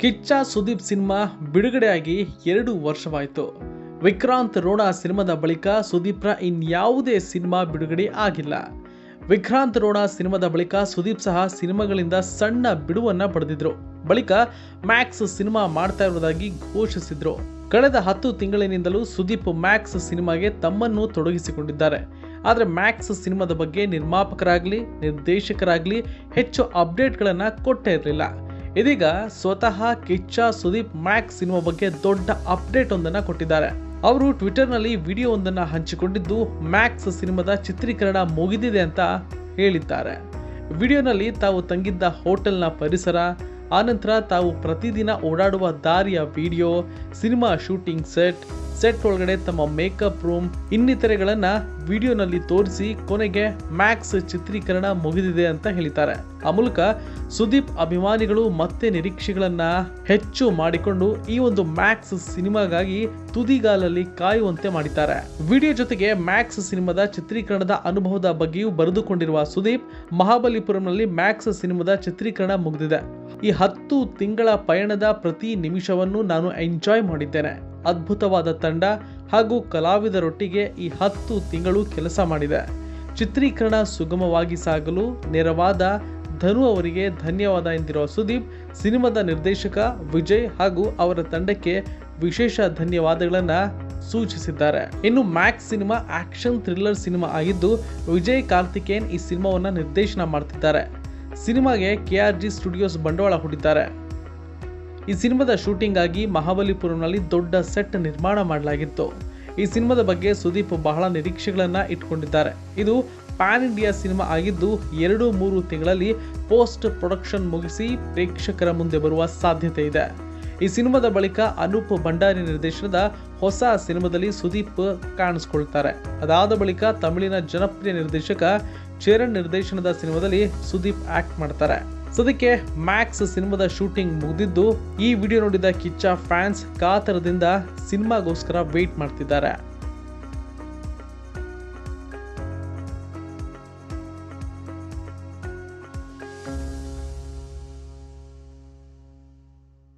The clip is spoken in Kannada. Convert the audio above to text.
ಕಿಚ್ಚ ಸುದೀಪ್ ಸಿನಿಮಾ ಬಿಡುಗಡೆಯಾಗಿ ಎರಡು ವರ್ಷವಾಯಿತು. ವಿಕ್ರಾಂತ್ ರೋಣ ಸಿನಿಮಾದ ಬಳಿಕ ಸುದೀಪ್ರ ಇನ್ಯಾವುದೇ ಸಿನಿಮಾ ಬಿಡುಗಡೆ ಆಗಿಲ್ಲ. ವಿಕ್ರಾಂತ್ ರೋಣ ಸಿನಿಮಾದ ಬಳಿಕ ಸುದೀಪ್ ಸಹ ಸಿನಿಮಾಗಳಿಂದ ಸಣ್ಣ ಬಿಡುವನ್ನ ಪಡೆದಿದ್ರು. ಬಳಿಕ ಮ್ಯಾಕ್ಸ್ ಸಿನಿಮಾ ಮಾಡ್ತಾ ಇರುವುದಾಗಿ ಘೋಷಿಸಿದ್ರು. ಕಳೆದ ಹತ್ತು ತಿಂಗಳಿನಿಂದಲೂ ಸುದೀಪ್ ಮ್ಯಾಕ್ಸ್ ಸಿನಿಮಾಗೆ ತಮ್ಮನ್ನು ತೊಡಗಿಸಿಕೊಂಡಿದ್ದಾರೆ. ಆದರೆ ಮ್ಯಾಕ್ಸ್ ಸಿನಿಮಾದ ಬಗ್ಗೆ ನಿರ್ಮಾಪಕರಾಗಲಿ, ನಿರ್ದೇಶಕರಾಗಲಿ ಹೆಚ್ಚು ಅಪ್ಡೇಟ್ಗಳನ್ನು ಕೊಟ್ಟೇ ಇರಲಿಲ್ಲ. ಇದೀಗ ಸ್ವತಃ ಕಿಚ್ಚ, ಸುದೀಪ್ ಮ್ಯಾಕ್ಸ್ ಸಿನಿಮಾ ಬಗ್ಗೆ ದೊಡ್ಡ ಅಪ್ಡೇಟ್ ಒಂದನ್ನು ಕೊಟ್ಟಿದ್ದಾರೆ. ಅವರು ಟ್ವಿಟರ್ನಲ್ಲಿ ವಿಡಿಯೋ ಒಂದನ್ನು ಹಂಚಿಕೊಂಡಿದ್ದು, ಮ್ಯಾಕ್ಸ್ ಸಿನಿಮಾದ ಚಿತ್ರೀಕರಣ ಮುಗಿದಿದೆ ಅಂತ ಹೇಳಿದ್ದಾರೆ. ವಿಡಿಯೋನಲ್ಲಿ ತಾವು ತಂಗಿದ್ದ ಹೋಟೆಲ್ನ ಪರಿಸರ ಆನಂತರ ತಾವು ಪ್ರತಿದಿನ ಓಡಾಡುವ ದಾರಿಯ video, cinema shooting set set ಒಳಗಡೆ ತಮ್ಮ ಮೇಕಪ್ ರೂಮ್, ಇನ್ನಿತರೆಗಳನ್ನ ವಿಡಿಯೋನಲ್ಲಿ ತೋರಿಸಿ ಕೊನೆಗೆ ಮ್ಯಾಕ್ಸ್ ಚಿತ್ರೀಕರಣ ಮುಗಿದಿದೆ ಅಂತ ಹೇಳಿದ್ದಾರೆ. ಆ ಮೂಲಕ ಸುದೀಪ್ ಅಭಿಮಾನಿಗಳು ಮತ್ತೆ ನಿರೀಕ್ಷೆಗಳನ್ನ ಹೆಚ್ಚು ಮಾಡಿಕೊಂಡು ಈ ಒಂದು ಮ್ಯಾಕ್ಸ್ ಸಿನಿಮಾಗಾಗಿ ತುದಿಗಾಲಲ್ಲಿ ಕಾಯುವಂತೆ ಮಾಡಿದ್ದಾರೆ. ವಿಡಿಯೋ ಜೊತೆಗೆ ಮ್ಯಾಕ್ಸ್ ಸಿನಿಮಾದ ಚಿತ್ರೀಕರಣದ ಅನುಭವದ ಬಗ್ಗೆಯೂ ಬರೆದುಕೊಂಡಿರುವ ಸುದೀಪ್ ಮಹಾಬಲಿಪುರಂನಲ್ಲಿ ಮ್ಯಾಕ್ಸ್ ಸಿನಿಮಾದ ಚಿತ್ರೀಕರಣ ಮುಗಿದಿದೆ. ಈ ಹತ್ತು ತಿಂಗಳ ಪಯಣದ ಪ್ರತಿ ನಿಮಿಷವನ್ನು ನಾನು ಎಂಜಾಯ್ ಮಾಡಿದ್ದೇನೆ. ಅದ್ಭುತವಾದ ತಂಡ ಹಾಗೂ ಕಲಾವಿದರೊಟ್ಟಿಗೆ ಈ ಹತ್ತು ತಿಂಗಳು ಕೆಲಸ ಮಾಡಿದೆ. ಚಿತ್ರೀಕರಣ ಸುಗಮವಾಗಿ ಸಾಗಲು ನೆರವಾದ ಧನು ಅವರಿಗೆ ಧನ್ಯವಾದ ಎಂದಿರುವ ಸುದೀಪ್, ಸಿನಿಮಾದ ನಿರ್ದೇಶಕ ವಿಜಯ್ ಹಾಗೂ ಅವರ ತಂಡಕ್ಕೆ ವಿಶೇಷ ಧನ್ಯವಾದಗಳನ್ನು ಸೂಚಿಸಿದ್ದಾರೆ. ಇನ್ನು Max cinema action thriller cinema ಆಗಿದ್ದು, ವಿಜಯ್, ಕಾರ್ತಿಕೇಯನ್ ಈ ಸಿನಿಮಾವನ್ನ ನಿರ್ದೇಶನ ಮಾಡ್ತಿದ್ದಾರೆ. ಸಿನಿಮಾಗೆ ಕೆ ಆರ್ ಜಿ ಸ್ಟುಡಿಯೋಸ್ ಬಂಡವಾಳ ಹೂಡಿದ್ದಾರೆ. ಈ ಸಿನಿಮಾದ ಶೂಟಿಂಗ್ ಆಗಿ ಮಹಾಬಲಿಪುರಂನಲ್ಲಿ ದೊಡ್ಡ ಸೆಟ್ ನಿರ್ಮಾಣ ಮಾಡಲಾಗಿತ್ತು. ಈ ಸಿನಿಮಾದ ಬಗ್ಗೆ ಸುದೀಪ್ ಬಹಳ ನಿರೀಕ್ಷೆಗಳನ್ನ ಇಟ್ಕೊಂಡಿದ್ದಾರೆ. ಇದು ಪ್ಯಾನ್ ಇಂಡಿಯಾ ಸಿನಿಮಾ ಆಗಿದ್ದು, ಎರಡು ಮೂರು ತಿಂಗಳಲ್ಲಿ ಪೋಸ್ಟ್ ಪ್ರೊಡಕ್ಷನ್ ಮುಗಿಸಿ ಪ್ರೇಕ್ಷಕರ ಮುಂದೆ ಬರುವ ಸಾಧ್ಯತೆ ಇದೆ. ಈ ಸಿನಿಮಾದ ಬಳಿಕ ಅನೂಪ್ ಭಂಡಾರಿ ನಿರ್ದೇಶನದ ಹೊಸ ಸಿನಿಮಾದಲ್ಲಿ ಸುದೀಪ್ ಕಾಣಿಸ್ಕೊಳ್ತಾರೆ. ಅದಾದ ಬಳಿಕ ತಮಿಳಿನ ಜನಪ್ರಿಯ ನಿರ್ದೇಶಕ ಚರಣ್ ನಿರ್ದೇಶನದ ಸಿನಿಮಾದಲ್ಲಿ ಸುದೀಪ್ ಆಕ್ಟ್ ಮಾಡ್ತಾರೆ. ಸದ್ಯಕ್ಕೆ ಮ್ಯಾಕ್ಸ್ ಸಿನಿಮಾದ ಶೂಟಿಂಗ್ ಮುಗಿದಿದ್ದು ಈ ವಿಡಿಯೋ ನೋಡಿದ ಕಿಚ್ಚ ಫ್ಯಾನ್ಸ್ ಕಾತರದಿಂದ ಸಿನಿಮಾಗೋಸ್ಕರ ವೇಟ್ ಮಾಡ್ತಿದ್ದಾರೆ.